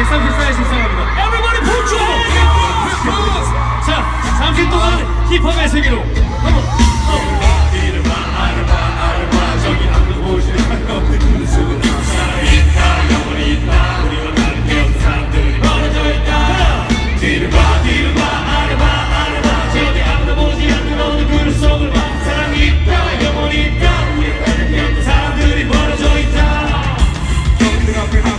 134에 식상합니다. Everybody put your hands up! 자, 잠시 동안 힙합의 세계로 한번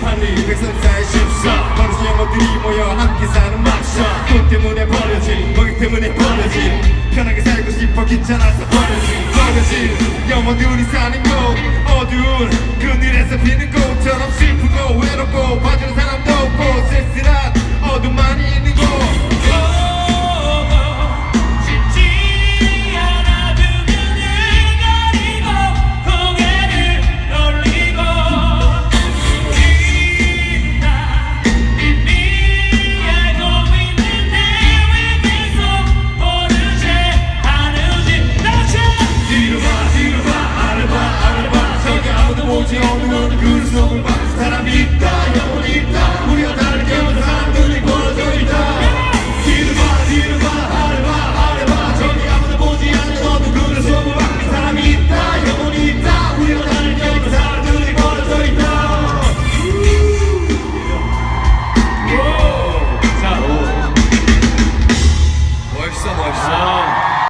백선사의 십사. 버릇이 영혼들이 모여 함께 사는 막사 돈 때문에 버려진 먹이 때문에 버려진. 편하게 살고 싶어 귀찮아서 버려진 버려진. 영혼들이 사는 곳 없는 그 속을 본 사람이 있다